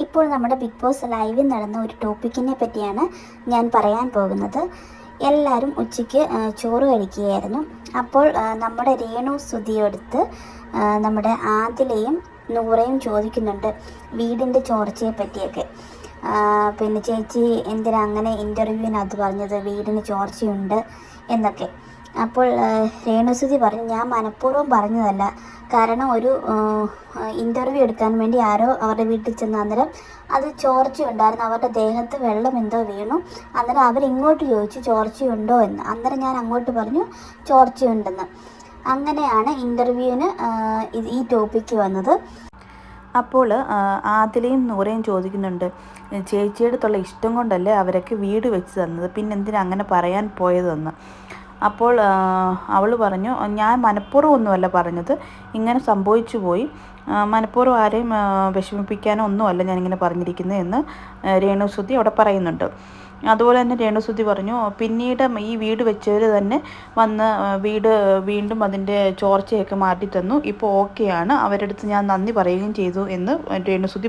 ഇപ്പോൾ നമ്മുടെ big boss ലൈവിൽ നടന്ന ഒരു ടോപ്പിക്കിനെ പറ്റിയാണ് ഞാൻ പറയാൻ പോകുന്നത്. എല്ലാവരും ഉച്ചയ്ക്ക് ചോറ് കഴിക്കുകയായിരുന്നു. അപ്പോൾ നമ്മുടെ രേണു സുധിയെടുത്ത് നമ്മുടെ ആദിലയും നൂറയും ചോദിക്കുന്നുണ്ട് വീടിന്റെ ചോർച്ചയെ പറ്റിയൊക്കെ. പിന്നെ ചേച്ചി എന്തിനാ അങ്ങനെ ഇന്റർവ്യൂവിന് അത് പറഞ്ഞത്? വീടിന് ചോർച്ചയുണ്ട് എന്നൊക്കെ. അപ്പോൾ രേണുസുതി പറഞ്ഞു ഞാൻ മനഃപൂർവം പറഞ്ഞതല്ല. കാരണം ഒരു ഇന്റർവ്യൂ എടുക്കാൻ വേണ്ടി ആരോ അവരുടെ വീട്ടിൽ ചെന്ന അന്നേരം അത് ചോർച്ചയുണ്ടായിരുന്നു. അവരുടെ ദേഹത്ത് വെള്ളം എന്തോ വീണു. അന്നേരം അവരിങ്ങോട്ട് ചോദിച്ചു ചോർച്ചയുണ്ടോ എന്ന്? അന്നേരം ഞാൻ അങ്ങോട്ട് പറഞ്ഞു ചോർച്ചയുണ്ടെന്ന്. അങ്ങനെയാണ് ഇന്റർവ്യൂവിന് ഈ ടോപ്പിക്ക് വന്നത്. അപ്പോൾ ആദിലയും നൂറയും ചോദിക്കുന്നുണ്ട് ചേച്ചിയുടെ അടുത്തുള്ള ഇഷ്ടം കൊണ്ടല്ലേ അവരൊക്കെ വീട് വെച്ച് തന്നത്? പിന്നെന്തിനാ അങ്ങനെ പറയാൻ പോയതെന്ന്? അപ്പോൾ അവൾ പറഞ്ഞു ഞാൻ മനഃപൂർവം ഒന്നുമല്ല പറഞ്ഞത്. ഇങ്ങനെ സംഭവിച്ചു പോയി. മനഃപൂർവം ആരെയും വിഷമിപ്പിക്കാനോ ഒന്നുമല്ല ഞാനിങ്ങനെ പറഞ്ഞിരിക്കുന്നത് എന്ന് രേണുസുദ്ധി അവിടെ പറയുന്നുണ്ട്. അതുപോലെ തന്നെ രേണുസുതി പറഞ്ഞു പിന്നീട് ഈ വീട് വെച്ചവർ തന്നെ വന്ന് വീട് വീണ്ടും അതിന്റെ ചോർച്ചയൊക്കെ മാറ്റി തന്നു ഇപ്പോൾ ഓക്കെയാണ്. അവരെടുത്ത് ഞാൻ നന്ദി പറയുകയും ചെയ്തു എന്ന് രേണുസുതി